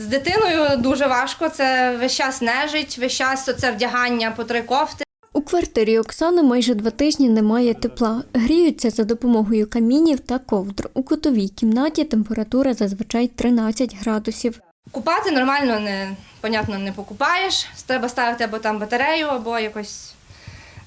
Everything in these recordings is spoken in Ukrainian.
З дитиною дуже важко. Це весь час нежить, весь час оце вдягання по три кофти. У квартирі Оксани майже два тижні немає тепла. Гріються за допомогою камінів та ковдр. У кутовій кімнаті температура зазвичай 13 градусів. Купати нормально не понятно не покупаєш. Треба ставити або там батарею, або якось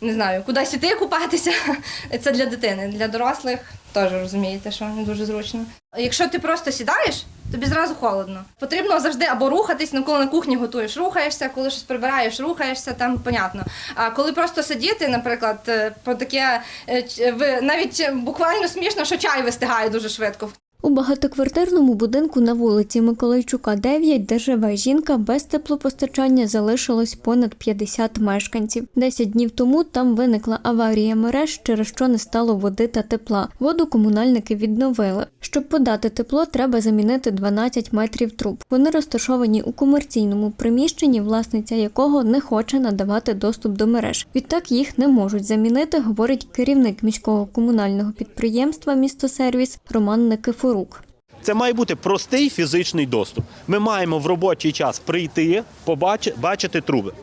не знаю, кудись іти купатися. Це для дитини. Для дорослих теж розумієте, що не дуже зручно. Якщо ти просто сідаєш, тобі зразу холодно. Потрібно завжди або рухатись, ну коли на кухні готуєш, рухаєшся, коли щось прибираєш, рухаєшся, там понятно. А коли просто сидіти, наприклад, про по таке е, навіть буквально смішно, що чай вистигає дуже швидко. У багатоквартирному будинку на вулиці Миколайчука 9, де живе жінка, без теплопостачання залишилось понад 50 мешканців. Десять днів тому там виникла аварія мереж, через що не стало води та тепла. Воду комунальники відновили. Щоб подати тепло, треба замінити 12 метрів труб. Вони розташовані у комерційному приміщенні, власниця якого не хоче надавати доступ до мереж. Відтак їх не можуть замінити, говорить керівник міського комунального підприємства Містосервіс Роман Никифорук. Це має бути простий фізичний доступ. Ми маємо в робочий час прийти, побачити, бачити труби.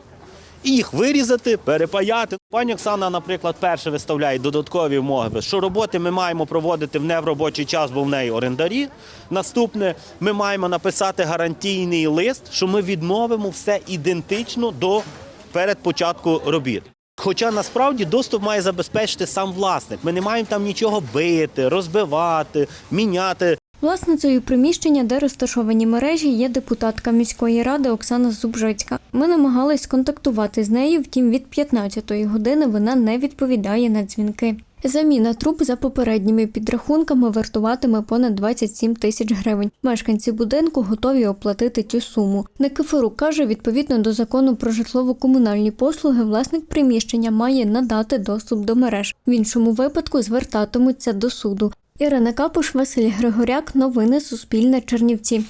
І їх вирізати, перепаяти. Пані Оксана, наприклад, перше виставляє додаткові вимоги, що роботи ми маємо проводити в неробочий час, бо в неї орендарі. Наступне, ми маємо написати гарантійний лист, що ми відмовимо все ідентично до перед початку робіт. Хоча насправді доступ має забезпечити сам власник. Ми не маємо там нічого бити, розбивати, міняти. Власницею приміщення, де розташовані мережі, є депутатка міської ради Оксана Зубжицька. Ми намагались контактувати з нею, втім від 15-ї години вона не відповідає на дзвінки. Заміна труб за попередніми підрахунками вартуватиме понад 27 тисяч гривень. Мешканці будинку готові оплатити цю суму. Никифорук каже, відповідно до закону про житлово-комунальні послуги, власник приміщення має надати доступ до мереж. В іншому випадку звертатимуться до суду. Ірина Капуш, Василь Григоряк. Новини Суспільне Чернівці.